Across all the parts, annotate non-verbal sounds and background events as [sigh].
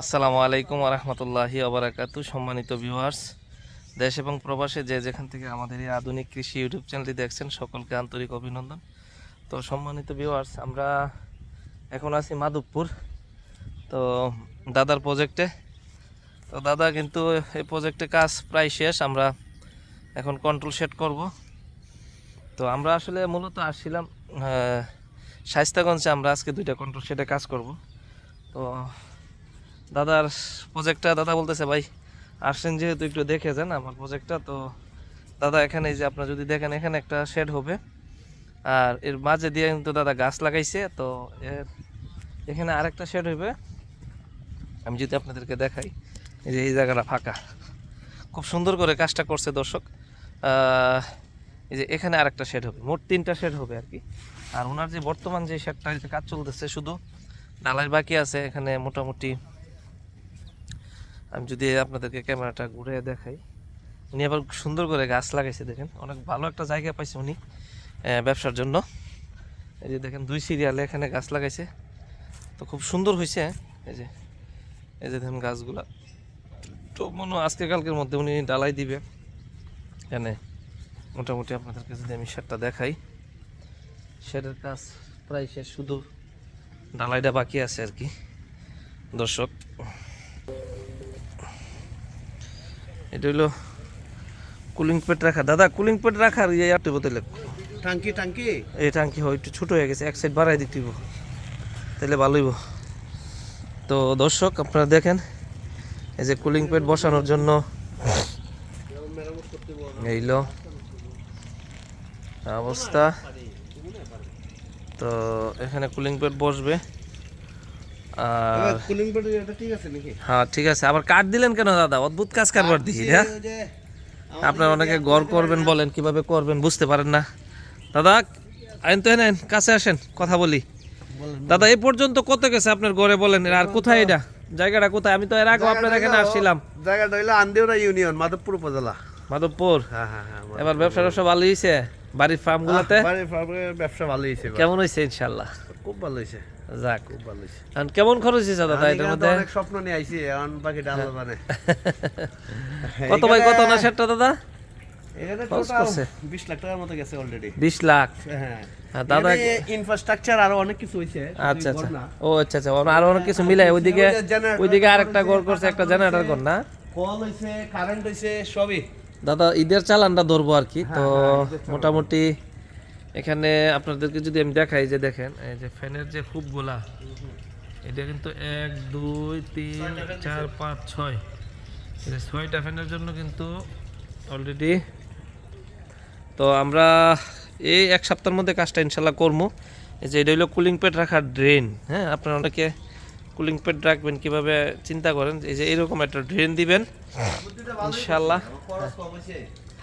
আসসালামু আলাইকুম রহমতুল্লাহি আবরাকাতু সম্মানিত ভিউয়ার্স দেশ এবং প্রবাসে যে যেখান থেকে আমাদের এই আধুনিক কৃষি ইউটিউব চ্যানেলটি দেখছেন, সকলকে আন্তরিক অভিনন্দন। তো সম্মানিত ভিউয়ার্স আমরা এখন আছি মাধবপুর, তো দাদার প্রজেক্টে তো দাদা কিন্তু এই প্রজেক্টে কাজ প্রায় শেষ, আমরা এখন কন্ট্রোল সেট করব। তো আমরা আসলে মূলত আসছিলাম শাইস্তাগঞ্জে আমরা আজকে দুইটা কন্ট্রোল সেটে কাজ করব। তো দাদার প্রজেক্টটা দাদা বলতেছে, ভাই আসছেন যেহেতু একটু দেখে যান আমার প্রজেক্টটা তো দাদা এখানে যে আপনারা যদি দেখেন, এখানে একটা শেড হবে। আর এর মাঝে দিয়ে কিন্তু দাদা গাছ লাগাইছে, তো এখানে আরেকটা শেড হবে আমি যদি আপনাদেরকে দেখাই, এই যে এই জায়গাটা ফাঁকা। খুব সুন্দর করে কাজটা করছে দর্শক। এই যে এখানে আরেকটা শেড হবে, মোট তিনটা শেড হবে আর কি। আর ওনার যে বর্তমান যে শেডটা কাজ চলতেছে শুধু ডালাই বাকি আছে, এখানে মোটামুটি আমি যদি আপনাদেরকে ক্যামেরাটা ঘুরে দেখাই। উনি আবার সুন্দর করে গাছ লাগাইছে, দেখেন। অনেক ভালো একটা জায়গা পাইছে উনি ব্যবসার জন্য। এই যে দেখেন, দুই সিরিয়ালে এখানে গাছ লাগাইছে। তো খুব সুন্দর হয়েছে এই যে এই যে দেখেন গাছগুলা। তো মনে হয় আজকে কালকের মধ্যে উনি ডালাই দিবে। এখানে মোটামুটি আপনাদেরকে যদি আমি সেটটা দেখাই। সেটের কাজ প্রায় শেষ, শুধু ডালাইটা বাকি আছে আর কি। দর্শক এটা হলো কুলিং পেট রাখা। দাদা কুলিং পেট রাখার ইয়ে আটটি বোতলে টাঙ্কি টাঙ্কি এই টাঙ্কি হয় একটু ছোটো হয়ে গেছে এক সাইড বাড়াই দিতে তাহলে ভালোই হইব। তো দর্শক আপনারা দেখেন এই যে কুলিং পেট বসানোর জন্য এইলো অবস্থা। তো এখানে কুলিং পেট বসবে আর কুলিং পেট এটা ঠিক আছে নাকি হ্যাঁ ঠিক আছে। আবার কাঠ দিলেন কেন দাদা? অদ্ভুত কাজ কারবার দিই হ্যাঁ? আপনার অনেকে গড় করবেন বলেন কীভাবে করবেন বুঝতে পারেন না। দাদা আইন তো এনেন কাছে আসেন কথা বলি। দাদা এই পর্যন্ত কত গেছে আপনার গড়ে বলেন? আর কোথায় এটা? জায়গাটা কোথায়? আমি তো এর আগে আপনার এখানে আসছিলাম। জায়গাটা হইল আন্দিউরা ইউনিয়ন মাধবপুর উপজেলা। মাধবপুর? হ্যাঁ হ্যাঁ হ্যাঁ এবার ব্যবসা ব্যবসা ভালো হয়েছে বাড়ির ফার্ম গুলাতে? বাড়ির ফার্মের ব্যবসা ভালো হয়েছে কেমন হয়েছে ইনশাল্লাহ খুব ভালো হয়েছে যাক। এখন কেমন খরচ হয়েছে দাদা এটার মধ্যে? অনেক স্বপ্ন নিয়ে আইছি এখন বাকি ডাল মানে। [laughs] কত ভাই কত না সেটটা দাদা? এখানে টোটাল 20 লাখ টাকার মতো গেছে অলরেডি বিশ লাখ। হ্যাঁ। দাদা ইনফ্রাস্ট্রাকচার আরও অনেক কিছু হইছে আচ্ছা আচ্ছা। ও আচ্ছা আচ্ছা। আরও অনেক কিছু মিলাই ওইদিকে ওই যে generator ওইদিকে আরেকটা ঘর করছে একটা জেনারেটর ঘর না? কল হইছে কারেন্ট হইছে সবই। দাদা ঈদের চালানটা ধরবো আর কি তো হ্যাঁ, ঈদের চালান। মোটামুটি এখানে আপনাদেরকে যদি আমি দেখাই যে দেখেন, এই যে ফ্যানের যে হুবগুলা, এটা কিন্তু এক, দুই, তিন, চার, পাঁচ, ছয়। ছয়টা ফ্যানের জন্য কিন্তু অলরেডি তো আমরা এই এক সপ্তাহের মধ্যে কাজটা ইনশাল্লাহ করব। এই যে এটা হলো কুলিং প্যাড রাখার ড্রেন হ্যাঁ? আপনারা অনেকে কুলিং প্যাড রাখবেন কীভাবে চিন্তা করেন? এই যে এরকম একটা ড্রেন দিবেন, ইনশাল্লাহ।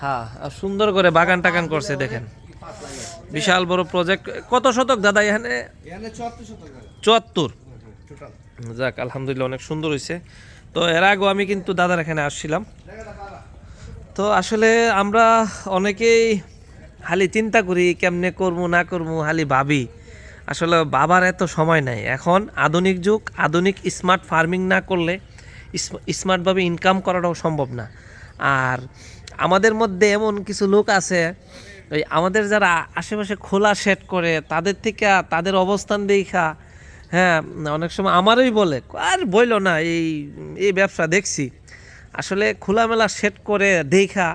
হ্যাঁ আর সুন্দর করে বাগান টাগান করছে, দেখেন। বিশাল বড় প্রজেক্ট কত শতক দাদা এখানে? এখানে 34 শতক চুয়াত্তর? যাক আলহামদুলিল্লাহ অনেক সুন্দর হয়েছে তো এর আগেও আমি কিন্তু দাদার এখানে আসছিলাম। তো আসলে আমরা অনেকেই হালি চিন্তা করি কেমনে করব না করব হালি ভাবি। আসলে বাবার এত সময় নাই। এখন আধুনিক যুগ আধুনিক স্মার্ট ফার্মিং না করলে স্মার্টভাবে ইনকাম করাটাও সম্ভব না। আর আমাদের মধ্যে এমন কিছু লোক আছে, ওই আমাদের যারা আশেপাশে খোলা সেট করে, তাদের থেকে তাদের অবস্থান দেখা হ্যাঁ অনেক সময় আমারই বলে, আর বইলো না, এই এই ব্যবসা দেখছি। আসলে খোলামেলা সেট করে দেখা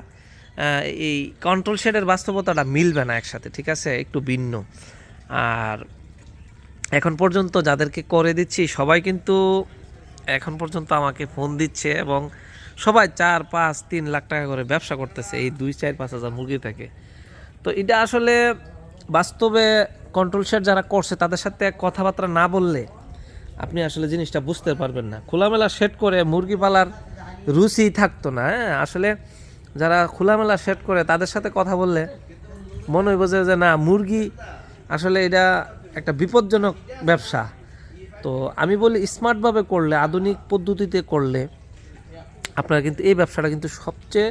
এই কন্ট্রোল শেডের বাস্তবতাটা মিলবে না একসাথে, ঠিক আছে? একটু ভিন্ন। আর এখন পর্যন্ত যাদেরকে করে দিচ্ছি, সবাই কিন্তু এখন পর্যন্ত আমাকে ফোন দিচ্ছে এবং সবাই চার, পাঁচ, তিন লাখ টাকা করে ব্যবসা করতেছে, এই দুই, চার, পাঁচ হাজার মুরগি থেকে। তো এটা আসলে বাস্তবে কন্ট্রোল শেড যারা করছে, তাদের সাথে কথাবার্তা না বললে আপনি আসলে জিনিসটা বুঝতে পারবেন না। খোলামেলা সেট করে মুরগি পালার রুচি থাকতো না হ্যাঁ? আসলে যারা খোলামেলা সেট করে, তাদের সাথে কথা বললে মনে যে যে না, মুরগি আসলে এটা একটা বিপজ্জনক ব্যবসা। তো আমি বলি স্মার্টভাবে করলে, আধুনিক পদ্ধতিতে করলে আপনারা কিন্তু এই ব্যবসাটা কিন্তু সবচেয়ে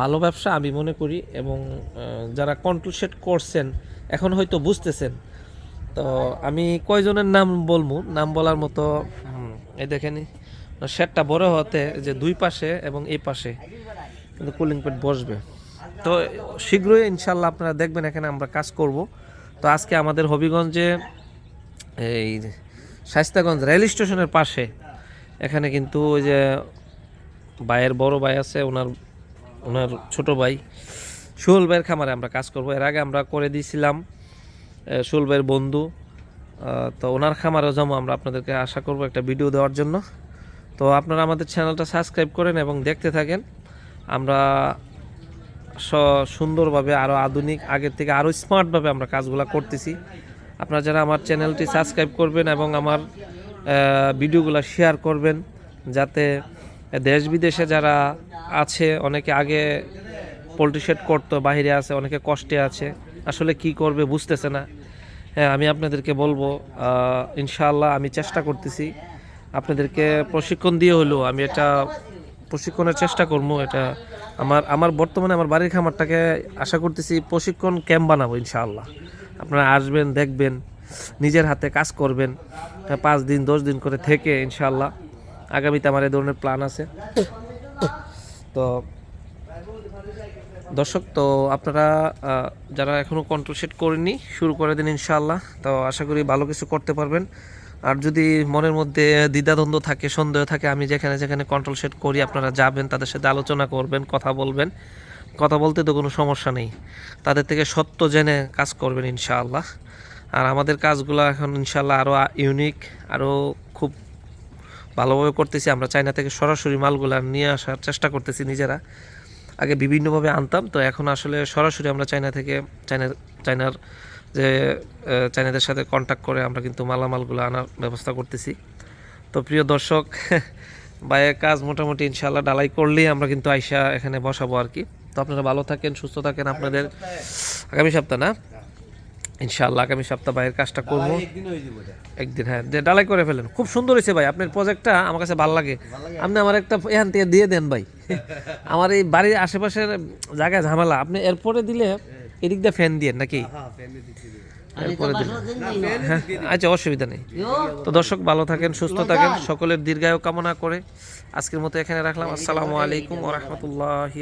ভালো ব্যবসা আমি মনে করি এবং যারা কন্ট্রোল সেট করছেন, এখন হয়তো বুঝতেছেন। তো আমি কয়জনের নাম বলব? নাম বলার মতো এই দেখেন শেডটা বড় হতে যে দুই পাশে এবং এই পাশে কিন্তু কুলিং প্যাড বসবে। তো শীঘ্রই ইনশাল্লাহ আপনারা দেখবেন এখানে আমরা কাজ করব। তো আজকে আমাদের হবিগঞ্জে এই শাস্তাগঞ্জ রেল স্টেশনের পাশে, এখানে কিন্তু ওই যে ভাইয়ের বড় ভাই আছে ওনার ওনার ছোট ভাই। সুহল ভাইয়ের খামারে আমরা কাজ করব। এর আগে আমরা করে দিয়েছিলাম আহ, ভাইয়ের বন্ধু। তো ওনার খামারেও যাব আমরা আপনাদেরকে আশা করব একটা ভিডিও দেওয়ার জন্য। তো আপনারা আমাদের চ্যানেলটা সাবস্ক্রাইব করেন এবং দেখতে থাকেন। আমরা স- সুন্দরভাবে আরও আধুনিক আগের থেকে আরও স্মার্টভাবে আমরা কাজগুলো করতেছি। আপনারা যারা আমার চ্যানেলটি সাবস্ক্রাইব করবেন এবং আমার ভিডিওগুলো শেয়ার করবেন যাতে দেশ বিদেশে যারা আছে অনেকে আগে পোলট্রি শেড করতো বাইরে আছে অনেকে কষ্টে আছে। আসলে কি করবে বুঝতেছে না। হ্যাঁ আমি আপনাদেরকে বলব ইনশাআল্লাহ আমি চেষ্টা করতেছি। আপনাদেরকে প্রশিক্ষণ দিয়ে হলেও আমি এটা প্রশিক্ষণের চেষ্টা করব এটা আমার আমার বর্তমানে আমার বাড়ির খামারটাকে আশা করতেছি প্রশিক্ষণ ক্যাম্প বানাবো ইনশাআল্লাহ। আপনারা আসবেন দেখবেন নিজের হাতে কাজ করবেন হ্যাঁ, পাঁচ দিন দশ দিন করে থেকে ইনশাআল্লাহ। আগামীতে আমার এই ধরনের প্ল্যান আছে। তো দর্শক, তো আপনারা যারা এখনও কন্ট্রোল সেট করেননি, শুরু করে দিন ইনশাআল্লাহ। তো আশা করি ভালো কিছু করতে পারবেন। আর যদি মনের মধ্যে দ্বিধাদ্বন্দ্ব থাকে, সন্দেহ থাকে, আমি যেখানে যেখানে কন্ট্রোল সেট করি, আপনারা যাবেন, তাদের সাথে আলোচনা করবেন, কথা বলবেন। কথা বলতে তো কোনো সমস্যা নেই। তাদের থেকে সত্য জেনে কাজ করবেন ইনশাআল্লাহ। আর আমাদের কাজগুলো এখন ইনশাআল্লাহ আরও ইউনিক আরও খুব ভালোভাবে করতেছি আমরা চায়না থেকে সরাসরি মালগুলো নিয়ে আসার চেষ্টা করতেছি নিজেরা। আগে বিভিন্নভাবে আনতাম তো এখন আসলে সরাসরি আমরা চায়না থেকে চায়নার চায়নার যে চায়নাদের সাথে কন্ট্যাক্ট করে আমরা কিন্তু মালামালগুলো আনার ব্যবস্থা করতেছি। তো প্রিয় দর্শক [laughs] বাইরের কাজ মোটামুটি ইনশাল্লাহ ডালাই করলেই আমরা কিন্তু আইসা এখানে বসাবো আর কি। তো আপনারা ভালো থাকেন সুস্থ থাকেন আপনাদের আগামী সপ্তাহ না? ইনশাআল্লাহ আগামী সপ্তাহ বাইরের কাজটা করব। একদিন হয়ে যাব এটা একদিন হ্যাঁ। যে ডালাই করে ফেলেন। খুব সুন্দর হয়েছে ভাই। আপনার প্রজেক্টটা আমার কাছে ভালো লাগে। আপনি আমার একটা এখান থেকে দিয়ে দেন ভাই। [laughs] আমার এই বাড়ির আশেপাশের জায়গায় ঝামেলা। আপনি এরপরে দিলে এদিক দিয়ে ফ্যান দিয়ে নাকি? হ্যাঁ এরপরে দিলে হ্যাঁ আচ্ছা অসুবিধা নেই। তো দর্শক ভালো থাকেন সুস্থ থাকেন সকলের দীর্ঘায়ু কামনা করে। আজকের মতো এখানে রাখলাম। আসসালামু আলাইকুম ওরহমতুল্লাহি